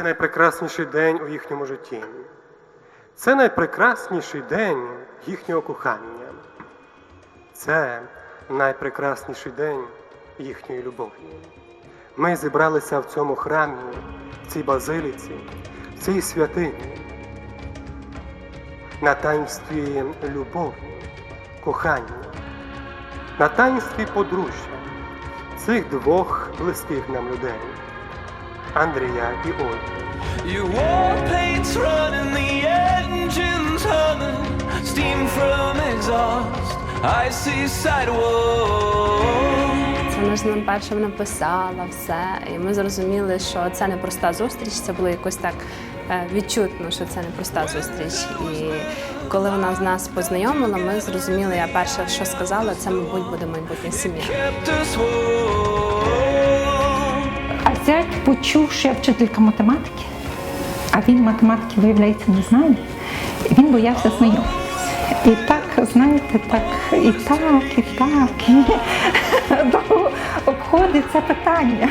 Це найпрекрасніший день у їхньому житті. Це найпрекрасніший день їхнього кохання. Це найпрекрасніший день їхньої любові. Ми зібралися в цьому храмі, в цій базиліці, в цій святині, на таїнстві любові, кохання, на таїнстві подружжя цих двох близьких нам людей Андрія і Ольги. Your war paint's running, the engine's humming, steam from exhaust. I see sidewalks. Вона ж нам першим написала все, і ми зрозуміли, що це не проста зустріч. Це було якось так е, відчутно, що це не проста зустріч. І коли вона з нас познайомила, ми зрозуміли, я перше, що сказала, це, мабуть, буде майбутня сім'я. Почув, що я вчителька математики, а він математики, виявляється, не знає. І він боявся знайомитися. І так, знаєте, так, і так, і так, і обходить це питання.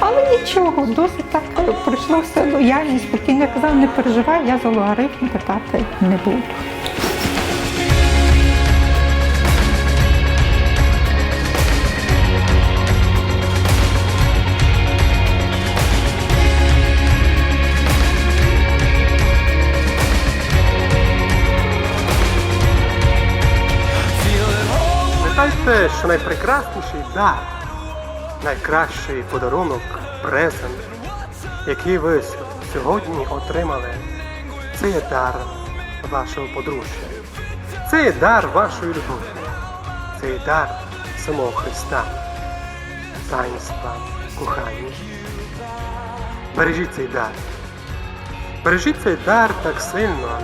Але нічого, досить так пройшло все лояльно, спокійно. Я казав, не переживай, я за логарифм питати не буду. Пам'ятайте, що найпрекрасніший дар, найкращий подарунок, презент, який ви сьогодні отримали, це є дар вашого подружжя. Це є дар вашої любові. Це є дар самого Христа, таїнства, кохання. Бережіть цей дар. Бережіть цей дар так сильно,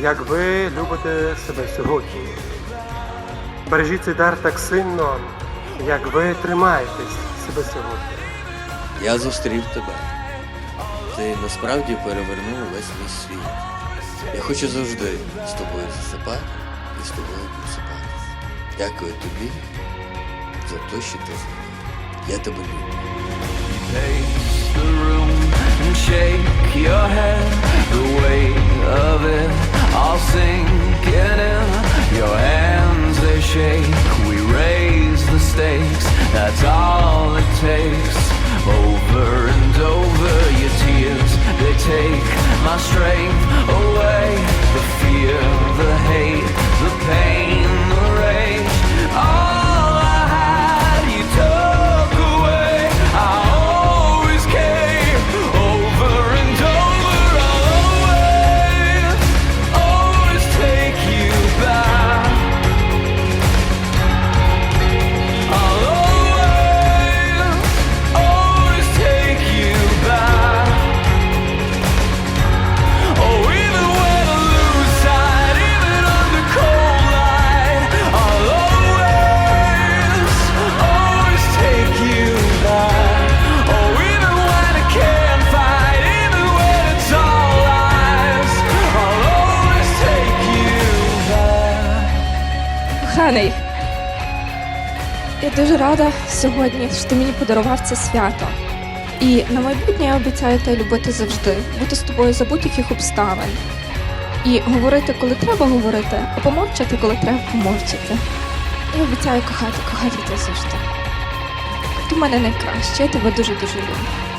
як ви любите себе сьогодні. Бережіть цей дар так сильно, як ви тримаєтесь себе сьогодні. Я зустрів тебе. Ти насправді перевернув весь мій світ. Я хочу завжди з тобою засипати і з тобою просипатись. Дякую тобі за те, що ти мною. Я тебе люблю. mistakes. That's all it takes. Коханий, я дуже рада сьогодні, що ти мені подарував це свято. І на майбутнє я обіцяю тебе любити завжди, бути з тобою за будь-яких обставин. І говорити, коли треба говорити, а помовчати, коли треба помовчати. Я обіцяю кохати, кохати тебе завжди. Ти в мене найкраще, я тебе дуже-дуже люблю.